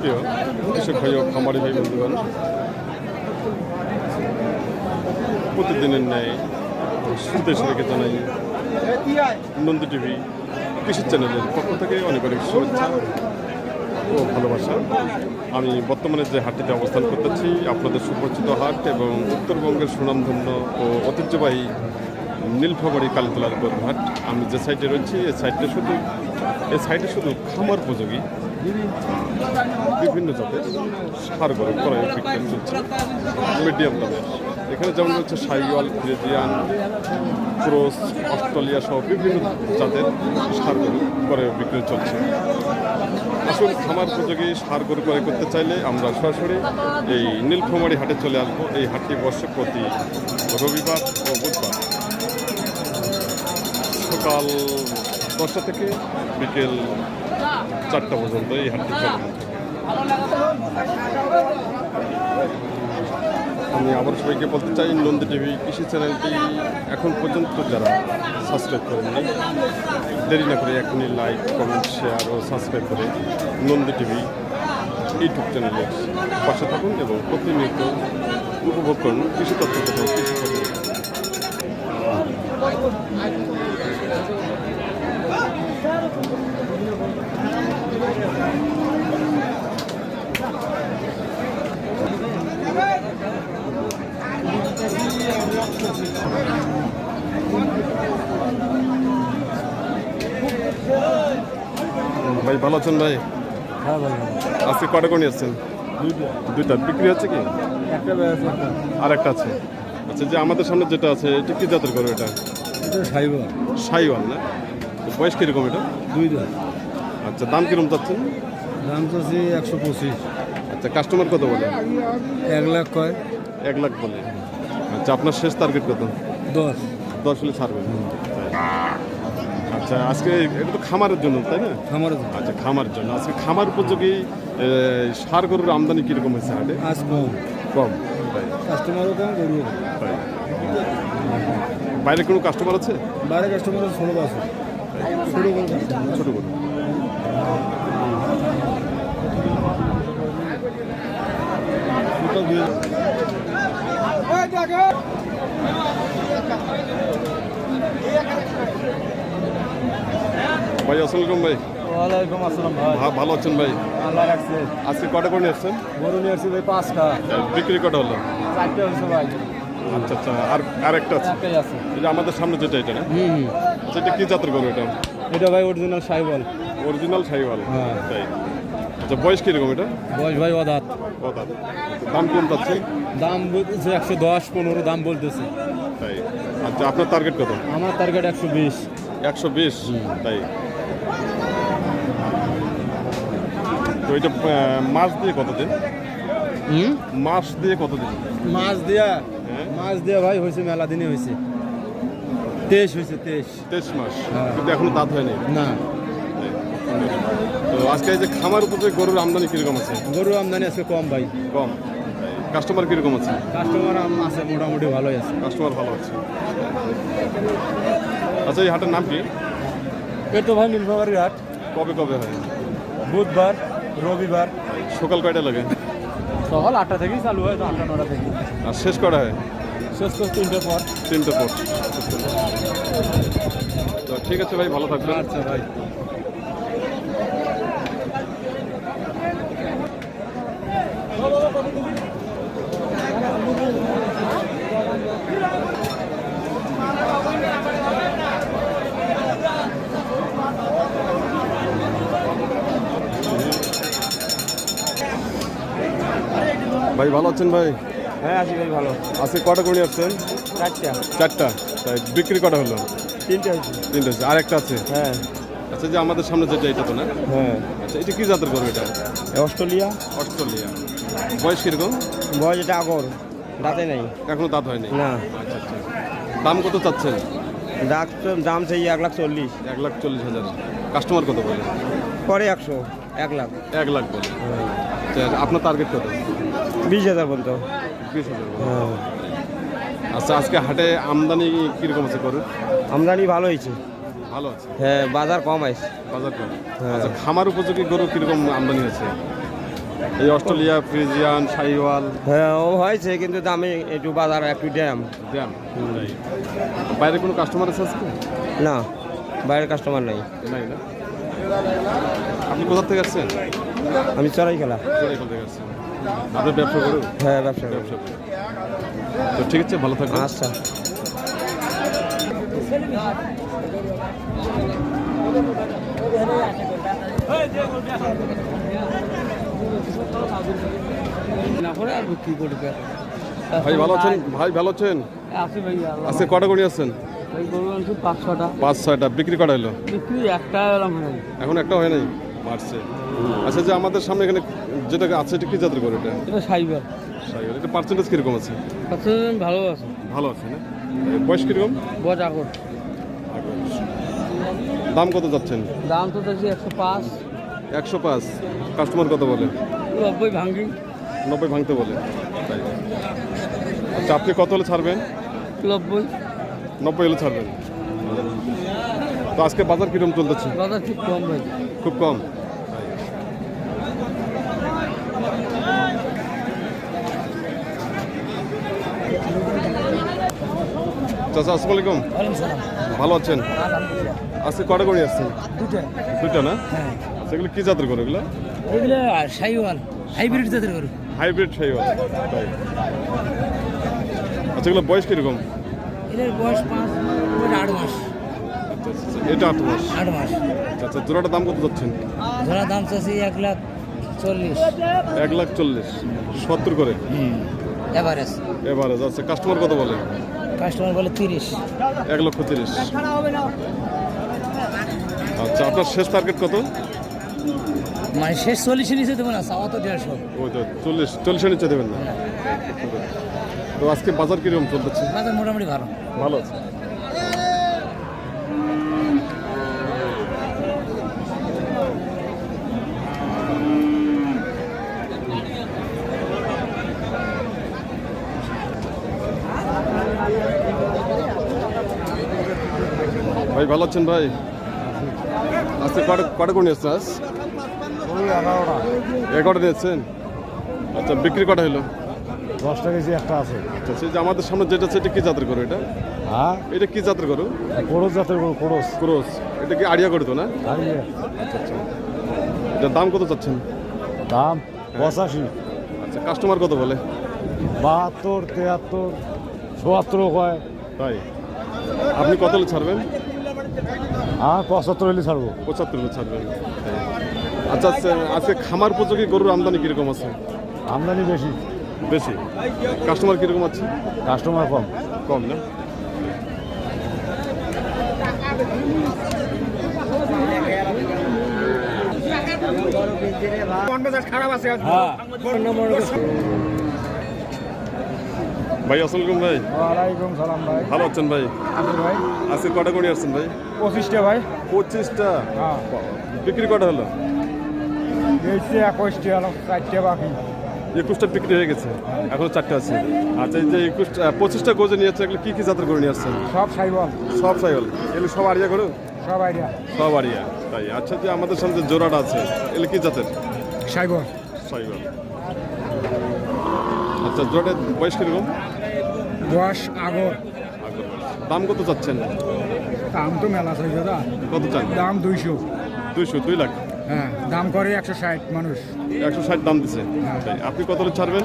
সুপ্রিয় কৃষক ভাই ও খামারি ভাই বন্ধুগণ, প্রতিদিনের ন্যায় শুরুতে সবাইকে জানাই নন্দী টিভি কৃষি চ্যানেলের পক্ষ থেকে অনেক অনেক শুভেচ্ছা ও ভালোবাসা। আমি বর্তমানে যে হাটটিতে অবস্থান করতেছি, আপনাদের সুপরিচিত হাট এবং উত্তরবঙ্গের সুনামধন্য ও ঐতিহ্যবাহী নীলফামারী কালীতলার গরু হাট। আমি যে সাইডে রয়েছি, এই সাইডটা শুধু এই সাইডে শুধু খামার উপযোগী। বিভিন্ন জাতের সার গরু ক্রয় বিক্রয় চলছে। মিডিয়াম দামের এখানে যেমন হচ্ছে সাইওয়াল, ফ্রেজিয়ান, ক্রোস, অস্ট্রেলিয়া সহ বিভিন্ন জাতের সার গরু ক্রয় বিক্রয় চলছে। আসল খামার উপযোগী সার গরু ক্রয় করতে চাইলে আমরা সরাসরি এই নীলফামারী হাটে চলে আসব। এই হাটটি বর্ষে প্রতি রবিবার ও বুধবার। সকাল দশটা থেকে বিকেল চারটা পর্যন্ত এই হাটটি আমি আবার সবাইকে বলতে চাই, নন্দী টিভি কৃষি চ্যানেলটি এখন পর্যন্ত যারা সাবস্ক্রাইব করেননি দেরি না করে এখনই লাইক কমেন্ট শেয়ার ও সাবস্ক্রাইব করে নন্দী টিভি ইউটিউব চ্যানেলের পাশে থাকুন এবং প্রতিনিয়ত উপভোগ করুন কৃষি তথ্য কৃষি ভাই ভালো আছেন ভাই? হ্যাঁ আজকে কটা করে নিয়ে আসছেন? দুইটা। বিক্রি হচ্ছে কি? আর একটা। আছে। আচ্ছা যে আমাদের সামনে যেটা আছে এটা কি জাতের গরু এটা? এটা সাইবার। সাইওয়াল না? বয়স কীরকম এটা? দুই দাম আচ্ছা দাম কীরকম চাচ্ছেন? দাম চাচ্ছি একশো পঁচিশ। আচ্ছা কাস্টমার কত বলে? এক লাখ কয়? এক লাখ বলে। আচ্ছা আপনার শেষ টার্গেট কত? দশ। দশ হলে ছাড়বেন। আচ্ছা আজকে এটা তো খামারের জন্য তাই না? আমার আচ্ছা খামারের জন্য। আজকে খামার উপযোগী সার গরুর আমদানি কীরকম হয়েছে হাটে? আজ কম। কম। কাস্টমারও কম গরু বাইরে কোনো কাস্টমার আছে? বাইরে কাস্টমার ষোলো আছে ছোটো গরু। ছোট গরু দুটো দুই ভাই আসসালাম ভাই। ওয়ালাইকুম আসসালাম ভাই। ভালো আছেন ভাই? আল্লাহ রাখছে। আজকে কটা করে নিয়ে আসছেন? গরু নিয়ে আসছি ভাই পাঁচটা। বিক্রি কটা হলো? চারটে হয়েছে ভাই। আচ্ছা আচ্ছা আর আর একটা আছে। যে আমাদের সামনে যেটা এটা না? হুম হুম। আচ্ছা, এটা কি জাতের গরু এটা? এটা ভাই অরিজিনাল সাইবল। অরিজিনাল সাইওয়াল হ্যাঁ। তাই। আচ্ছা বয়স কীরকম এটা? বয়স ভাই অদাত। দাদা দাম কম পাচ্ছে দাম বলতেছে একশো দশ পনেরো দাম বলতেছে। তাই। আচ্ছা আপনার টার্গেট কত? আমার টার্গেট একশো বিশ। একশো বিশ? তাই। তো এটা মাস দিয়ে কতদিন হুম? মাস দিয়ে কতদিন মাছ দিয়া হ্যাঁ। মাছ দিয়া ভাই হয়েছে মেলা দিনে হয়েছে। তেইশ হয়েছে তেইশ। তেইশ মাস। হ্যাঁ। কিন্তু এখনও দাঁত হয়নি? না। তো আজকে যে খামার উপরে গরুর আমদানি কীরকম আছে? গরুর আমদানি আজকে কম ভাই। কম। কাস্টমার কীরকম আছে? কাস্টমার আছে মোটামুটি ভালোই আছে। কাস্টমার ভালো আছে। আচ্ছা এই হাটের নাম কি? তো ভাই নীলফামারি হাট। কবে কবে হয়? বুধবার রবিবার। সকাল কয়টা লাগে? সকাল আটটা থেকেই চালু হয় তো আটটা নটা থেকে। আর শেষ কটা হয়? শেষ করে তিনটে পর। তিনটে পর। তো ঠিক আছে ভাই ভালো থাকবেন। আচ্ছা ভাই। ভাই ভালো আছেন ভাই? হ্যাঁ আছি ভাই ভালো। আজকে কটা করে নিয়ে আসছেন? চারটা। চারটা। তাই বিক্রি কটা হলো? তিনটে হয়েছে। তিনটে আছে আর একটা আছে? হ্যাঁ। আচ্ছা যে আমাদের সামনে যেটা এটা তো না? হ্যাঁ। আচ্ছা এটা কি জাতের গরু এটা? অস্ট্রেলিয়া। অস্ট্রেলিয়া। বয়স কীরকম? বয়স এটা আগর। দাঁতে নাই। এখনও দাঁত হয়নি? না। আচ্ছা আচ্ছা। দাম কত চাচ্ছেন? দাম সেই এক লাখ চল্লিশ। এক লাখ চল্লিশ হাজার। কাস্টমার কত বলে? পরে একশো এক লাখ। এক লাখ বলে। আচ্ছা আপনার টার্গেট কত? বিশ হাজার পর্যন্ত। বিশ হাজার হ্যাঁ। আচ্ছা আজকে হাটে আমদানি কীরকম আছে গরুর? আমদানি ভালো হয়েছে। ভালো আছে? হ্যাঁ বাজার কম আছে। বাজার কম। হ্যাঁ। আচ্ছা খামার উপযোগী গরু কীরকম আমদানি আছে এই অস্ট্রেলিয়া ফ্রিজিয়ান শাহিওয়াল? হ্যাঁ ও হয়েছে কিন্তু দামে একটু বাজার একটু ড্যাম। তাই। বাইরে কোনো কাস্টমার আছে আজকে? না বাইরের কাস্টমার নাই। নাই না? আপনি কোথা থেকে আসছেন? আমি চড়াই খেলা কোথায় থেকে আসছেন। আপনি ব্যবসা করুন? হ্যাঁ ব্যবসা ব্যবসা করুন। তো ঠিক আছে ভালো থাকবেন। আচ্ছা। ভাই ভালো আছেন? ভাই ভালো আছেন? আজকে কটা করে আছেন পাঁচ ছটা। পাঁচ ছয়টা। বিক্রি করা হলো? বিক্রি একটা এখন একটা হয় নাই? মারছে আচ্ছা যে আমাদের সামনে এখানে যেটা আছে এটা কি জাতের করে এটা? এটা সাইবার। সাইকেল এটা পার্সেন্টেজ কীরকম আছে? আচ্ছা ভালো আছে। ভালো আছে না? বয়স কীরকম? বজ আগর। দাম কত যাচ্ছেন? দাম তো দেখছি একশো পাঁচ। একশো পাঁচ। কাস্টমার কত বলে? নব্বই ভাঙ্গি নব্বই ভাঙতে বলে। তাই। আচ্ছা আপনি কত হলে ছাড়বেন? নব্বই। নব্বই হলে ছাড়বেন। তো আজকে বাজার কীরকম চলতেছে? বাজার ঠিক কম ভাই। খুব কম। চাচা আসসালামু আলাইকুম। ভালো আছেন? আজকে কটা করে আসছেন? দুটা না? হ্যাঁ। সেগুলো কি জাতের করে এগুলো? হাইব্রিড জাতের হাইব্রিড শাহিওয়াল তাই। আচ্ছা এগুলো বয়স কীরকম? এদের বয়স পাঁচ আট মাস। এটা আট মাস। আট মাস। আচ্ছা আচ্ছা জোড়াটার দাম কত যাচ্ছেন? দাম চাচ্ছি এক লাখ চল্লিশ। এক লাখ চল্লিশ। সত্তর করে? এভারেজ। এবারে কাস্টমার কত বলে? কাস্টমার বলে তিরিশ। এক লক্ষ তিরিশ। আচ্ছা আপনার শেষ টার্গেট কত? মানে শেষ চল্লিশে নিচে দেবো না তো দেড়শো। ওই তো চল্লিশ চল্লিশের নিচে দেবেন না। তো আজকে বাজার কীরকম চলতেছে? বাজার মোটামুটি ভালো। ভালো আছে? ভাই ভালো আছেন ভাই? আজকে কটা কটা করে নিয়েছেন আজ? এগারোটা নিয়েছেন? আচ্ছা বিক্রি কটা হলো? দশটা কেজি একটা আছে। আচ্ছা সেই যে আমাদের সামনে যেটা এটা কি জাতের করো এটা? হ্যাঁ? এটা কি জাতের করো কোরস জাতের গরু কোরস। ক্রোস। এটা কি আড়িয়া করে তো না? দাঁড়িয়ে এটার দাম কত চাচ্ছেন? দাম পঁচাশি। আচ্ছা কাস্টমার কত বলে? বাহাত্তর তিয়াত্তর চুয়াত্তর হয় তাই। আপনি কত ছাড়বেন? হ্যাঁ পঁচাত্তর হলে ছাড়বো। পঁচাত্তর হলে ছাড়বেন আচ্ছা আচ্ছা আজকে খামার উপযোগী গরুর আমদানি কীরকম আছে? আমদানি বেশি। বেশি? কাস্টমার কীরকম আছে? কাস্টমার কম। কম না? ভাই আসসালাম ভাই। ওয়ালাইকুম সালাম ভাই। ভালো আছেন ভাই? ভাই? আজকে কটা করে আসছেন ভাই? পঁচিশটা ভাই। পঁচিশটা? হ্যাঁ। বিক্রি কটা হলো? একুশটা হলো চারটে বাকি। একুশটা বিক্রি হয়ে গেছে এখনও চারটে আছে। আচ্ছা এই যে একুশটা পঁচিশটা গোজে নিয়ে যাচ্ছে এগুলো কী কী জাতের করে নিয়ে আসছেন? সব সাইবল সব সাইকেল এগুলো সব আড়িয়া করো সব আইডিয়া সব আড়িয়া তাই। আচ্ছা যে আমাদের সামনে জোড়াটা আছে এগুলো কি জাতের? সাইবল সাইকেল আচ্ছা জোড়াটা বয়স কীরকম? দশ আগর। দাম কত চাচ্ছেন? দাম তো মেলা চাই দাদা। কত চান? দাম দুইশো। দুইশো দুই লাখ। হ্যাঁ দাম করে একশো ষাট মানুষ। একশো ষাট দাম দিছে। তাই আপনি কত ছাড়বেন?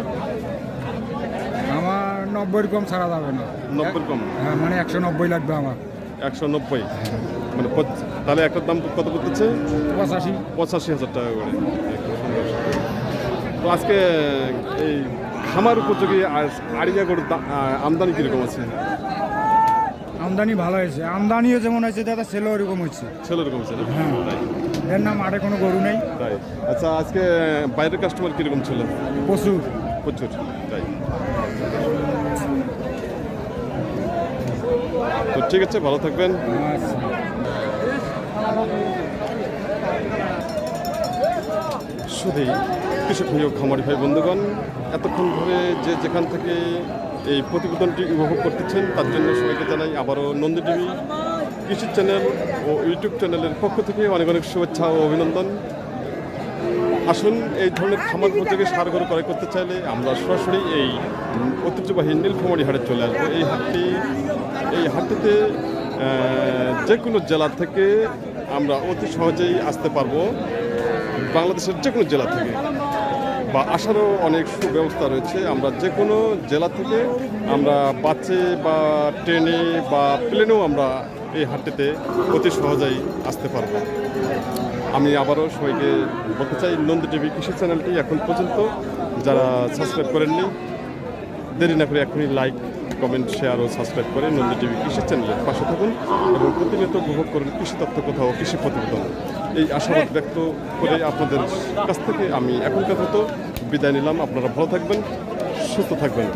আমার নব্বই কম ছাড়া যাবে না। নব্বই কম? হ্যাঁ মানে একশো নব্বই লাগবে আমার। একশো নব্বই? মানে তাহলে একটার দাম কত করতেছে পঁচাশি। পঁচাশি হাজার টাকা করে। তো আজকে এই খামার উপযোগী আর- আড়িয়া গরুর আমদানি কীরকম আছে? আমদানি ভালো হয়েছে। আমদানিও যেমন হয়েছে দাদা সেলও এরকম হচ্ছে ছেলে রকম আছে না? হ্যাঁ। এর নাম মাঠে কোনো গরু নেই। তাই। আচ্ছা আজকে বাইরের কাস্টমার কীরকম ছিল? প্রচুর। প্রচুর তাই। তো ঠিক আছে ভালো থাকবেন। শুধুই কৃষক প্রিয় খামারি ভাই বন্ধুগণ, এতক্ষণ ধরে যে যেখান থেকে এই প্রতিবেদনটি উপভোগ করতেছেন, তার জন্য সবাইকে জানাই আবারও নন্দী টিভি কৃষি চ্যানেল ও ইউটিউব চ্যানেলের পক্ষ থেকে অনেক অনেক শুভেচ্ছা ও অভিনন্দন। আসুন, এই ধরনের খামার উপযোগী সার ক্রয় করতে চাইলে আমরা সরাসরি এই ঐতিহ্যবাহী নীলফামারি হাটে চলে আসব। এই হাটটি, এই হাটটিতে যে কোনো জেলা থেকে আমরা অতি সহজেই আসতে পারব। বাংলাদেশের যে কোনো জেলা থেকে। বা আসারও অনেক সুব্যবস্থা রয়েছে। আমরা যে কোনো জেলা থেকে আমরা বাসে বা ট্রেনে বা প্লেনেও আমরা এই হাটটিতে অতি সহজেই আসতে পারব। আমি আবারও সবাইকে বলতে চাই, নন্দী টিভি কৃষি চ্যানেলটি এখন পর্যন্ত যারা সাবস্ক্রাইব করেননি, দেরি না করে এখনই লাইক, কমেন্ট, শেয়ার ও সাবস্ক্রাইব করে নন্দী টিভি কৃষি চ্যানেলের পাশে থাকুন এবং প্রতিনিয়ত উপভোগ করুন কৃষি তত্ত্ব কথা ও কৃষি প্রতিবেদন। এই আশাবাদ ব্যক্ত করে আপনাদের কাছ থেকে আমি এখনকার মতো বিদায় নিলাম। আপনারা ভালো থাকবেন, সুস্থ থাকবেন।